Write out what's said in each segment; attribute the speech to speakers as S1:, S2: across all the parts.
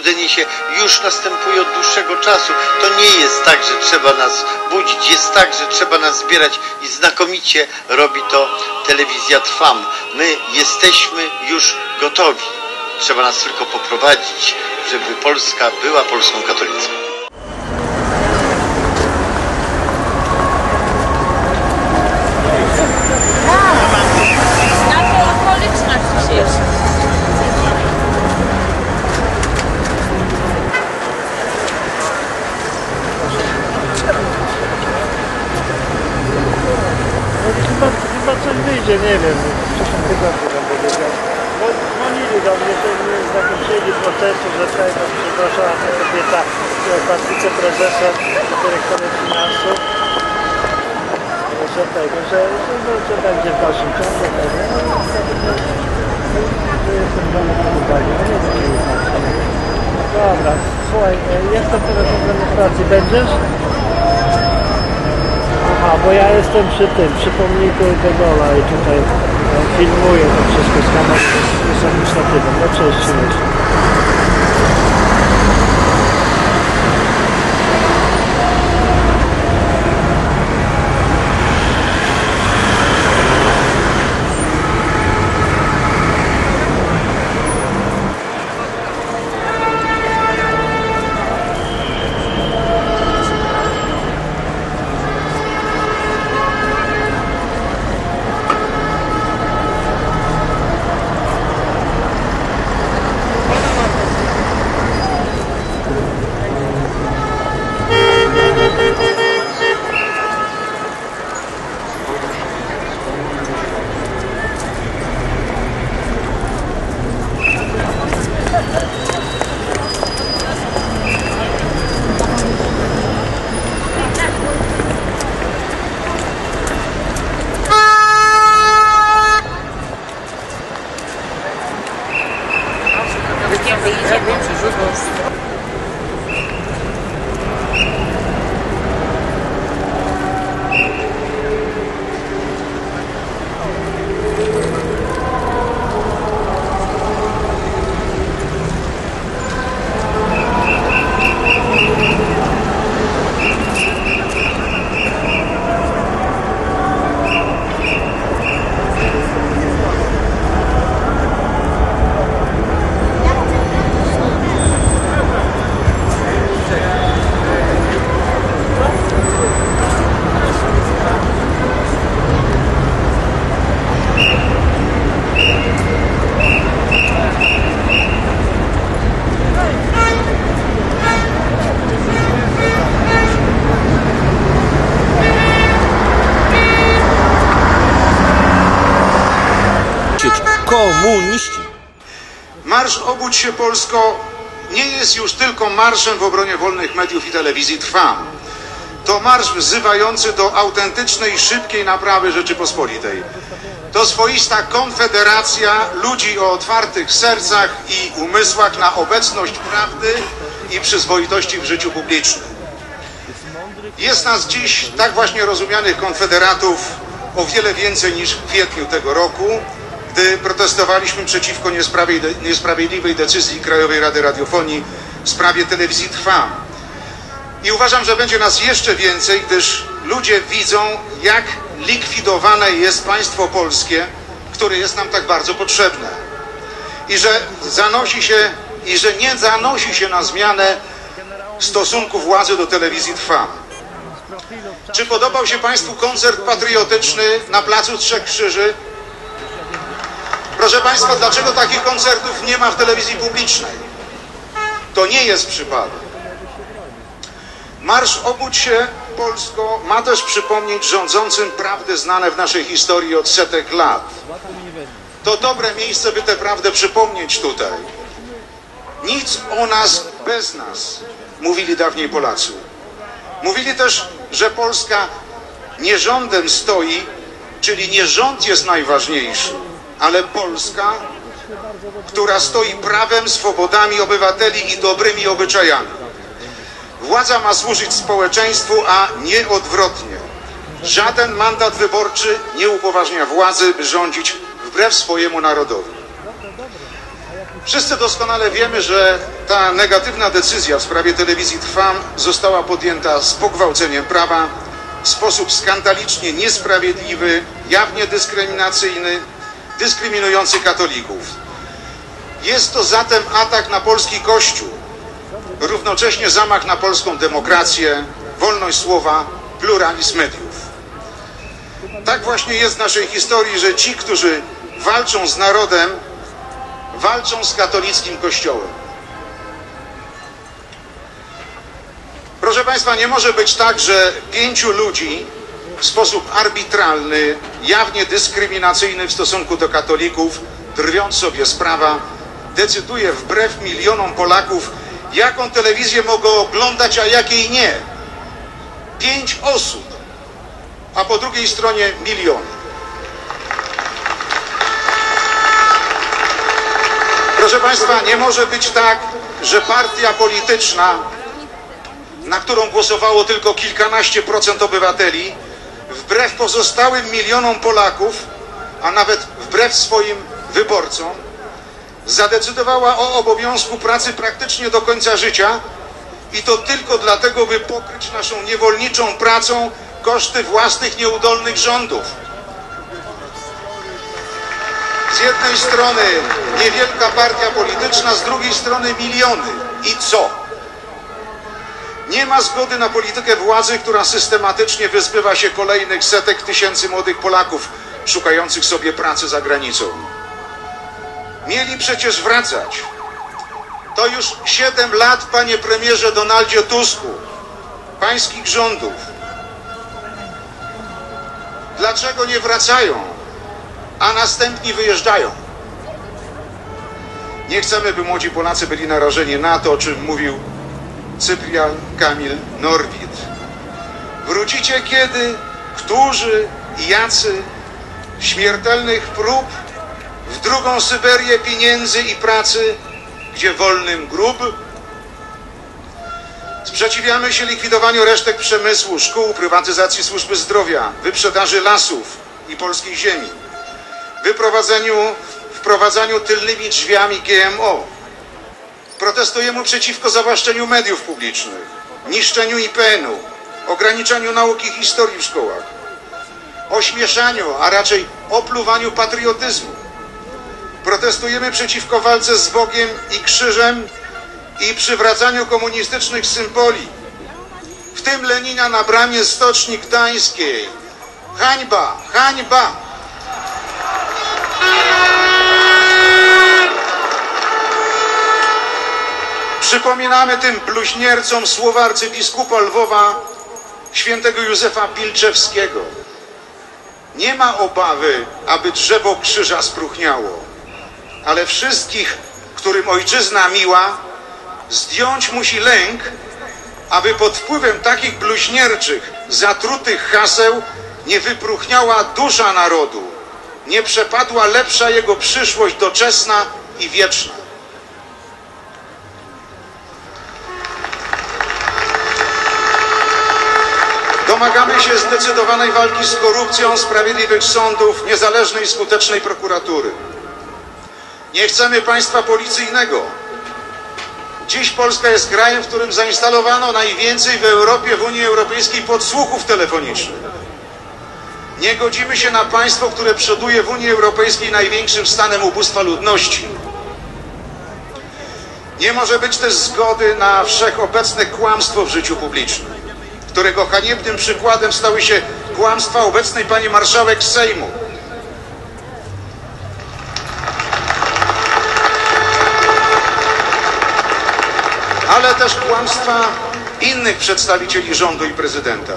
S1: budzenie się już następuje od dłuższego czasu. To nie jest tak, że trzeba nas budzić. Jest tak, że trzeba nas zbierać i znakomicie robi to telewizja Trwam. My jesteśmy już gotowi. Trzeba nas tylko poprowadzić, żeby Polska była Polską katolicką.
S2: Na tę okoliczność dzisiejszą.
S3: Chyba, chyba coś wyjdzie, nie wiem. W przyszłym tygodniu będę wiedział. Bo dzwonili do mnie, to nie zakończyli procesu, że tego przepraszała ta kobieta pan wiceprezesa, dyrektora finansów. Że tego, że, że, no, że będzie w dalszym ciągu tego. Że jestem w domu pod uwagą. No, nie wiem, czy jest. Dobra, słuchaj, e, jestem teraz w demonstracji. Będziesz? Aha, bo ja jestem przy tym, przy pomniku Gaulle'a i tutaj e, filmuję to wszystko z kamerą, z statywem. No cześć, cześć. Я громче, чувствую.
S4: Komuniści.
S5: Marsz Obudź się Polsko nie jest już tylko marszem w obronie wolnych mediów i telewizji Trwam. To marsz wzywający do autentycznej, szybkiej naprawy Rzeczypospolitej. To swoista konfederacja ludzi o otwartych sercach i umysłach na obecność prawdy i przyzwoitości w życiu publicznym. Jest nas dziś, tak właśnie rozumianych konfederatów, o wiele więcej niż w kwietniu tego roku, gdy protestowaliśmy przeciwko niesprawiedli- niesprawiedliwej decyzji Krajowej Rady Radiofonii w sprawie telewizji Trwam. I uważam, że będzie nas jeszcze więcej, gdyż ludzie widzą, jak likwidowane jest państwo polskie, które jest nam tak bardzo potrzebne. I że zanosi się, i że nie zanosi się na zmianę stosunku władzy do telewizji Trwam. Czy podobał się Państwu koncert patriotyczny na Placu Trzech Krzyży? Proszę Państwa, dlaczego takich koncertów nie ma w telewizji publicznej? To nie jest przypadek. Marsz Obudź się Polsko ma też przypomnieć rządzącym prawdy znane w naszej historii od setek lat. To dobre miejsce, by tę prawdę przypomnieć tutaj. Nic o nas bez nas, mówili dawniej Polacy. Mówili też, że Polska nie rządem stoi, czyli nie rząd jest najważniejszy, ale Polska, która stoi prawem, swobodami obywateli i dobrymi obyczajami. Władza ma służyć społeczeństwu, a nie odwrotnie. Żaden mandat wyborczy nie upoważnia władzy, by rządzić wbrew swojemu narodowi. Wszyscy doskonale wiemy, że ta negatywna decyzja w sprawie telewizji Trwam została podjęta z pogwałceniem prawa, w sposób skandalicznie niesprawiedliwy, jawnie dyskryminacyjny, dyskryminujący katolików. Jest to zatem atak na polski Kościół, równocześnie zamach na polską demokrację, wolność słowa, pluralizm mediów. Tak właśnie jest w naszej historii, że ci, którzy walczą z narodem, walczą z katolickim Kościołem. Proszę Państwa, nie może być tak, że pięciu ludzi w sposób arbitralny, jawnie dyskryminacyjny w stosunku do katolików, drwiąc sobie z decyduje wbrew milionom Polaków, jaką telewizję mogą oglądać, a jakiej nie. Pięć osób, a po drugiej stronie miliony. Proszę Państwa, nie może być tak, że partia polityczna, na którą głosowało tylko kilkanaście procent obywateli, wbrew pozostałym milionom Polaków, a nawet wbrew swoim wyborcom, zadecydowała o obowiązku pracy praktycznie do końca życia i to tylko dlatego, by pokryć naszą niewolniczą pracą koszty własnych nieudolnych rządów. Z jednej strony niewielka partia polityczna, z drugiej strony miliony. I co? Nie ma zgody na politykę władzy, która systematycznie wyzbywa się kolejnych setek tysięcy młodych Polaków szukających sobie pracy za granicą. Mieli przecież wracać. To już 7 lat, panie premierze Donaldzie Tusku, pańskich rządów. Dlaczego nie wracają, a następni wyjeżdżają? Nie chcemy, by młodzi Polacy byli narażeni na to, o czym mówił Cyprian Kamil Norwid. Wrócicie kiedy, którzy i jacy śmiertelnych prób w drugą Syberię pieniędzy i pracy, gdzie wolnym grób. Sprzeciwiamy się likwidowaniu resztek przemysłu, szkół, prywatyzacji służby zdrowia, wyprzedaży lasów i polskiej ziemi, wyprowadzeniu, wprowadzaniu tylnymi drzwiami GMO. Protestujemy przeciwko zawłaszczeniu mediów publicznych, niszczeniu IPN-u, ograniczaniu nauki historii w szkołach, ośmieszaniu, a raczej opluwaniu patriotyzmu. Protestujemy przeciwko walce z Bogiem i krzyżem i przywracaniu komunistycznych symboli, w tym Lenina na bramie Stoczni Gdańskiej. Hańba, hańba! Przypominamy tym bluźniercom słowa arcybiskupa Lwowa świętego Józefa Pilczewskiego. Nie ma obawy, aby drzewo krzyża spróchniało, ale wszystkich, którym ojczyzna miła, zdjąć musi lęk, aby pod wpływem takich bluźnierczych, zatrutych haseł nie wypróchniała dusza narodu, nie przepadła lepsza jego przyszłość doczesna i wieczna. Domagamy się zdecydowanej walki z korupcją, sprawiedliwych sądów, niezależnej i skutecznej prokuratury. Nie chcemy państwa policyjnego. Dziś Polska jest krajem, w którym zainstalowano najwięcej w Europie, w Unii Europejskiej podsłuchów telefonicznych. Nie godzimy się na państwo, które przoduje w Unii Europejskiej największym stanem ubóstwa ludności. Nie może być też zgody na wszechobecne kłamstwo w życiu publicznym którego haniebnym przykładem stały się kłamstwa obecnej pani marszałek Sejmu. Ale też kłamstwa innych przedstawicieli rządu i prezydenta.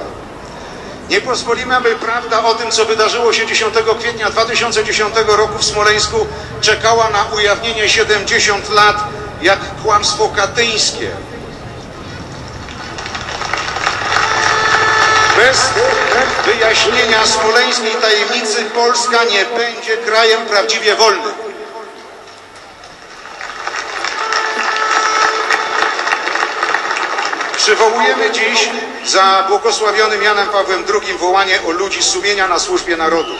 S5: Nie pozwolimy, aby prawda o tym, co wydarzyło się 10 kwietnia 2010 roku w Smoleńsku, czekała na ujawnienie 70 lat jak kłamstwo katyńskie. Bez wyjaśnienia smoleńskiej tajemnicy Polska nie będzie krajem prawdziwie wolnym. Przywołujemy dziś za błogosławionym Janem Pawłem II wołanie o ludzi sumienia na służbie narodu.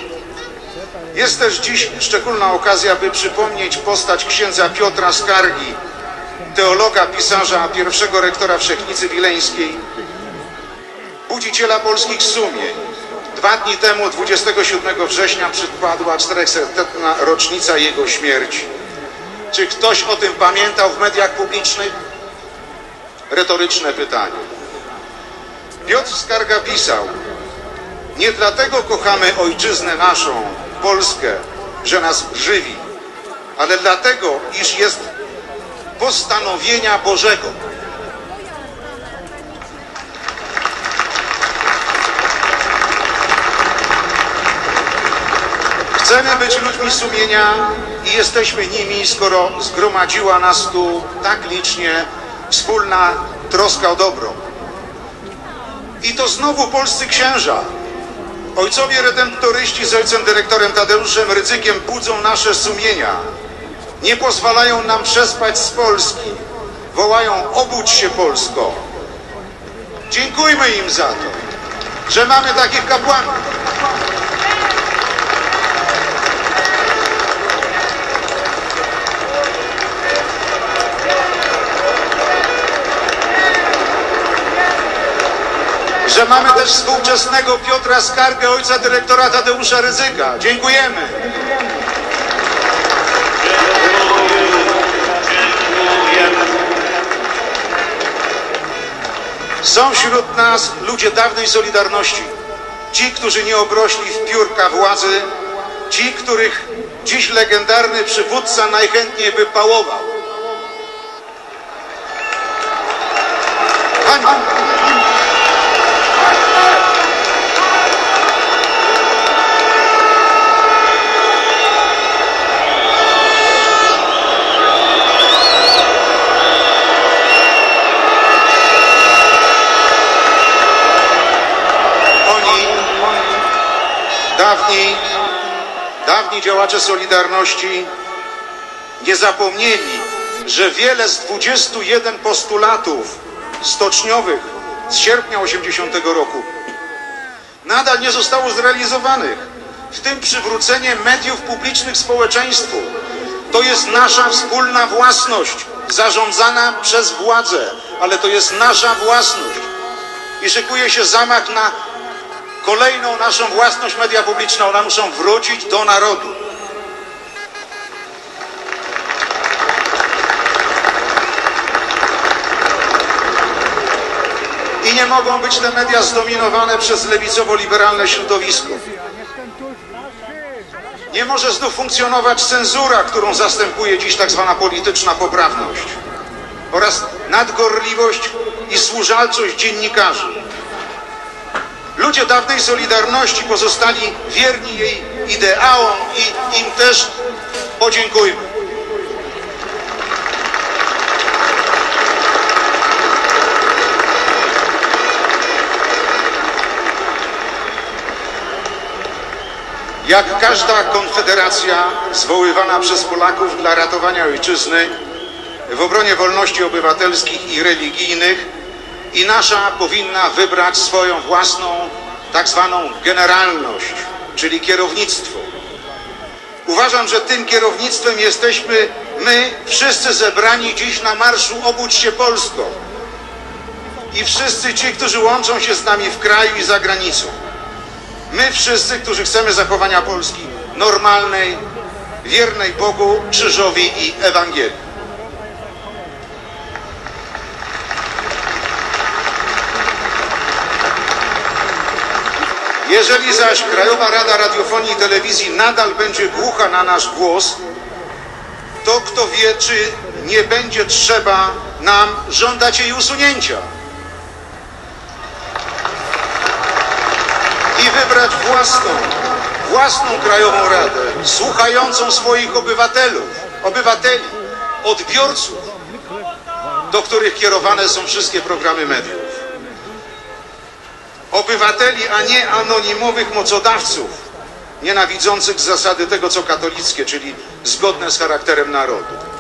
S5: Jest też dziś szczególna okazja, by przypomnieć postać księdza Piotra Skargi, teologa, pisarza, pierwszego rektora Wszechnicy Wileńskiej, budziciela polskich sumień. Dwa dni temu, 27 września, przypadła 400. rocznica jego śmierci. Czy ktoś o tym pamiętał w mediach publicznych? Retoryczne pytanie. Piotr Skarga pisał, nie dlatego kochamy ojczyznę naszą, Polskę, że nas żywi, ale dlatego, iż jest postanowienia Bożego. Chcemy być ludźmi sumienia i jesteśmy nimi, skoro zgromadziła nas tu tak licznie wspólna troska o dobro. I to znowu polscy księża. Ojcowie redemptoryści z ojcem dyrektorem Tadeuszem Rydzykiem budzą nasze sumienia. Nie pozwalają nam przespać z Polski. Wołają obudź się Polsko. Dziękujmy im za to, że mamy takich kapłanów. Że mamy też współczesnego Piotra Skargę, ojca dyrektora Tadeusza Ryzyka. Dziękujemy. Są wśród nas ludzie dawnej Solidarności. Ci, którzy nie obrośli w piórka władzy, ci, których dziś legendarny przywódca najchętniej by pałował. Hańba! Dawni, dawni działacze Solidarności, nie zapomnieli, że wiele z 21 postulatów stoczniowych z sierpnia 80 roku nadal nie zostało zrealizowanych, w tym przywrócenie mediów publicznych społeczeństwu. To jest nasza wspólna własność, zarządzana przez władzę, ale to jest nasza własność. I szykuje się zamach na kolejną naszą własność media publiczne. One muszą wrócić do narodu. I nie mogą być te media zdominowane przez lewicowo-liberalne środowisko. Nie może znów funkcjonować cenzura, którą zastępuje dziś tak zwana polityczna poprawność oraz nadgorliwość i służalczość dziennikarzy. Ludzie dawnej Solidarności pozostali wierni jej ideałom i im też podziękujmy. Jak każda konfederacja zwoływana przez Polaków dla ratowania ojczyzny w obronie wolności obywatelskich i religijnych, i nasza powinna wybrać swoją własną, tak zwaną generalność, czyli kierownictwo. Uważam, że tym kierownictwem jesteśmy my, wszyscy zebrani dziś na marszu Obudź się Polsko i wszyscy ci, którzy łączą się z nami w kraju i za granicą. My wszyscy, którzy chcemy zachowania Polski normalnej, wiernej Bogu, krzyżowi i Ewangelii. Jeżeli zaś Krajowa Rada Radiofonii i Telewizji nadal będzie głucha na nasz głos, to kto wie, czy nie będzie trzeba nam żądać jej usunięcia. I wybrać własną, własną Krajową Radę, słuchającą swoich obywatelów, obywateli, odbiorców, do których kierowane są wszystkie programy mediów obywateli, a nie anonimowych mocodawców, nienawidzących zasady tego, co katolickie, czyli zgodne z charakterem narodu.